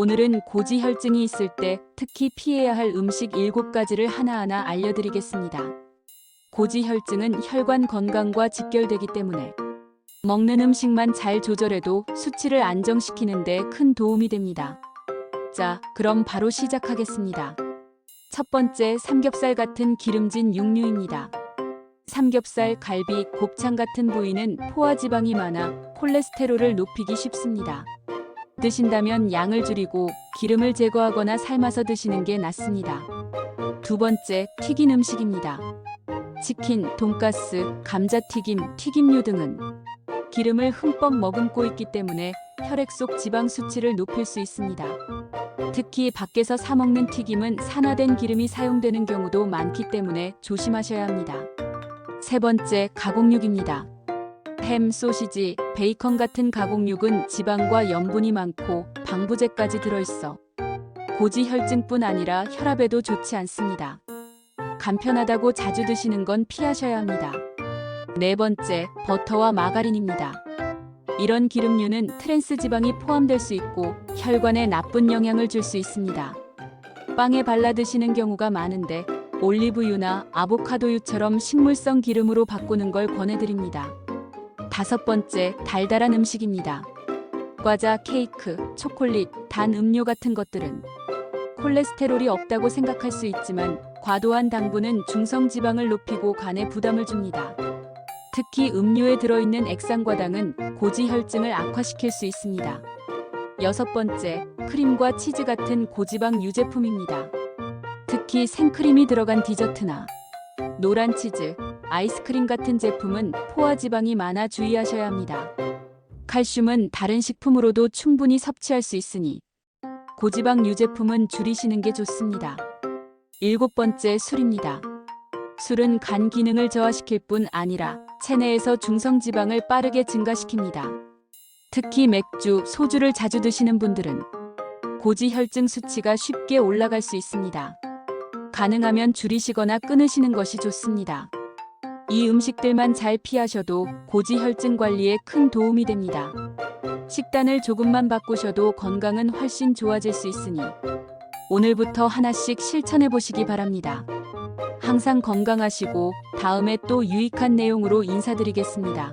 오늘은 고지혈증이 있을 때 특히 피해야 할 음식 7가지를 하나하나 알려드리겠습니다. 고지혈증은 혈관 건강과 직결되기 때문에 먹는 음식만 잘 조절해도 수치를 안정시키는데 큰 도움이 됩니다. 자, 그럼 바로 시작하겠습니다. 첫 번째, 삼겹살 같은 기름진 육류입니다. 삼겹살, 갈비, 곱창 같은 부위는 포화지방이 많아 콜레스테롤을 높이기 쉽습니다. 드신다면 양을 줄이고 기름을 제거하거나 삶아서 드시는 게 낫습니다. 두 번째, 튀긴 음식입니다. 치킨, 돈가스, 감자튀김, 튀김류 등은 기름을 흠뻑 머금고 있기 때문에 혈액 속 지방 수치를 높일 수 있습니다. 특히 밖에서 사 먹는 튀김은 산화된 기름이 사용되는 경우도 많기 때문에 조심하셔야 합니다. 세 번째, 가공육입니다. 햄, 소시지, 베이컨 같은 가공육은 지방과 염분이 많고 방부제까지 들어있어 고지혈증뿐 아니라 혈압에도 좋지 않습니다. 간편하다고 자주 드시는 건 피하셔야 합니다. 네 번째, 버터와 마가린입니다. 이런 기름류는 트랜스 지방이 포함될 수 있고 혈관에 나쁜 영향을 줄 수 있습니다. 빵에 발라 드시는 경우가 많은데 올리브유나 아보카도유처럼 식물성 기름으로 바꾸는 걸 권해드립니다. 다섯 번째, 달달한 음식입니다. 과자, 케이크, 초콜릿, 단 음료 같은 것들은 콜레스테롤이 없다고 생각할 수 있지만 과도한 당분은 중성 지방을 높이고 간에 부담을 줍니다. 특히 음료에 들어있는 액상과당은 고지혈증을 악화시킬 수 있습니다. 여섯 번째, 크림과 치즈 같은 고지방 유제품입니다. 특히 생크림이 들어간 디저트나 노란 치즈, 아이스크림 같은 제품은 포화 지방이 많아 주의하셔야 합니다. 칼슘은 다른 식품으로도 충분히 섭취할 수 있으니 고지방 유제품은 줄이시는 게 좋습니다. 일곱 번째 술입니다. 술은 간 기능을 저하시킬 뿐 아니라 체내에서 중성 지방을 빠르게 증가시킵니다. 특히 맥주, 소주를 자주 드시는 분들은 고지혈증 수치가 쉽게 올라갈 수 있습니다. 가능하면 줄이시거나 끊으시는 것이 좋습니다. 이 음식들만 잘 피하셔도 고지혈증 관리에 큰 도움이 됩니다. 식단을 조금만 바꾸셔도 건강은 훨씬 좋아질 수 있으니 오늘부터 하나씩 실천해 보시기 바랍니다. 항상 건강하시고 다음에 또 유익한 내용으로 인사드리겠습니다.